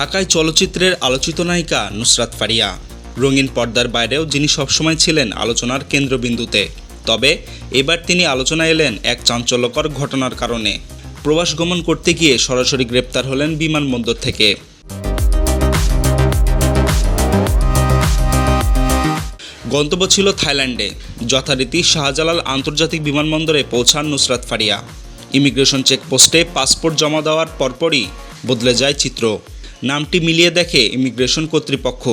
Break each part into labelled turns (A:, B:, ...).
A: ঢাকায় চলচ্চিত্রের আলোচিত নায়িকা নুসরাত ফারিয়া। রঙিন পর্দার বাইরেও যিনি সবসময় ছিলেন আলোচনার কেন্দ্রবিন্দুতে। তবে এবার তিনি আলোচনায় এলেন এক চাঞ্চল্যকর ঘটনার কারণে। প্রবাস গমন করতে গিয়ে সরাসরি গ্রেপ্তার হলেন বিমানবন্দর থেকে। গন্তব্য ছিল থাইল্যান্ডে। যথারীতি শাহজালাল আন্তর্জাতিক বিমানবন্দরে পৌঁছান নুসরাত ফারিয়া। ইমিগ্রেশন চেকপোস্টে পাসপোর্ট জমা দেওয়ার পরপরই বদলে যায় চিত্র। নামটি মিলিয়ে দেখে ইমিগ্রেশন কর্তৃপক্ষ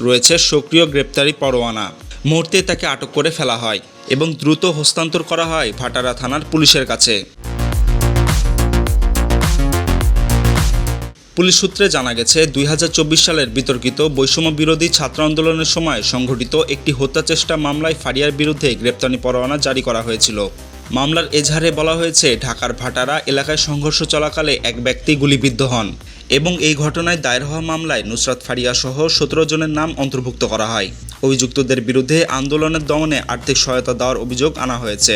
A: রয়েছে সক্রিয় গ্রেপ্তারি পরোয়ানা। মুহূর্তে তাকে আটক করে ফেলা হয় এবং দ্রুত হস্তান্তর করা হয় ভাটারা থানার পুলিশের কাছে। পুলিশ সূত্রে জানা গেছে, দুই হাজার চব্বিশ সালের বিতর্কিত বৈষম্য বিরোধী ছাত্র আন্দোলনের সময় সংঘটিত একটি হত্যাচেষ্টা মামলায় ফারিয়ার বিরুদ্ধে গ্রেপ্তারি পরোয়ানা জারি করা হয়েছিল। মামলার এজাহারে বলা হয়েছে, ঢাকার ভাটারা এলাকায় সংঘর্ষ চলাকালে এক ব্যক্তি গুলিবিদ্ধ হন এবং এই ঘটনায় দায়ের হওয়া মামলায় নুসরাত ফারিয়া সহ সতেরো জনের নাম অন্তর্ভুক্ত করা হয়। অভিযুক্তদের বিরুদ্ধে আন্দোলনের দমনে আর্থিক সহায়তা দেওয়ার অভিযোগ আনা হয়েছে।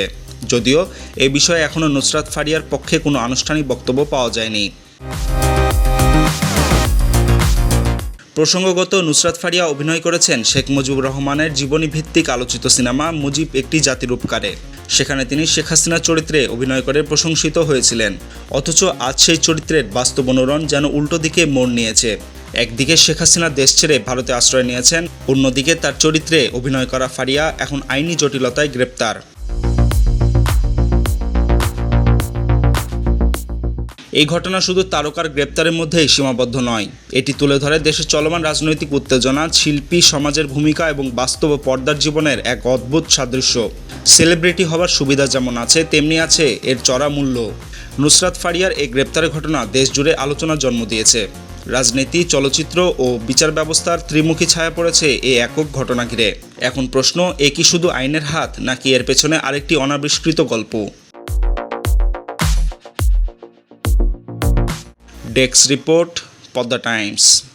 A: যদিও এ বিষয়ে এখনও নুসরাত ফারিয়ার পক্ষে কোনো আনুষ্ঠানিক বক্তব্য পাওয়া যায়নি। প্রসঙ্গগত নুসরাত ফারিয়া অভিনয় করেছেন শেখ মুজিবুর রহমানের জীবনী ভিত্তিক আলোচিত সিনেমা মুজিব একটি জাতির উপকারে সেখানে তিনি শেখ হাসিনার চরিত্রে অভিনয় করে প্রশংসিত হয়েছিলেন। অথচ আজ সেই চরিত্রের বাস্তব অনুরণ যেন উল্টো দিকে মোড় নিয়েছে। একদিকে শেখ হাসিনা দেশ ছেড়ে ভারতে আশ্রয় নিয়েছেন, অন্যদিকে তার চরিত্রে অভিনয় করা ফারিয়া এখন আইনি জটিলতায় গ্রেপ্তার। এই ঘটনা শুধু তারকার গ্রেপ্তারের মধ্যেই সীমাবদ্ধ নয়। এটি তুলে ধরে দেশের চলমান রাজনৈতিক উত্তেজনা, শিল্পী, সমাজের ভূমিকা এবং বাস্তব পর্দার জীবনের এক অদ্ভুত সাদৃশ্য। সেলিব্রিটি হবার সুবিধা যেমন আছে, তেমনি আছে এর চড়া মূল্য। নুসরাত ফারিয়ার এই গ্রেপ্তারের ঘটনা দেশ জুড়ে আলোচনার জন্ম দিয়েছে। রাজনীতি, চলচ্চিত্র ও বিচার ব্যবস্থার ত্রিমুখী ছায়া পড়েছে এই একক ঘটনা ঘিরে। এখন প্রশ্ন, এ কি শুধু আইনের হাত, নাকি এর পেছনে আরেকটি অনাবিষ্কৃত গল্প? Dex Report, for the Times.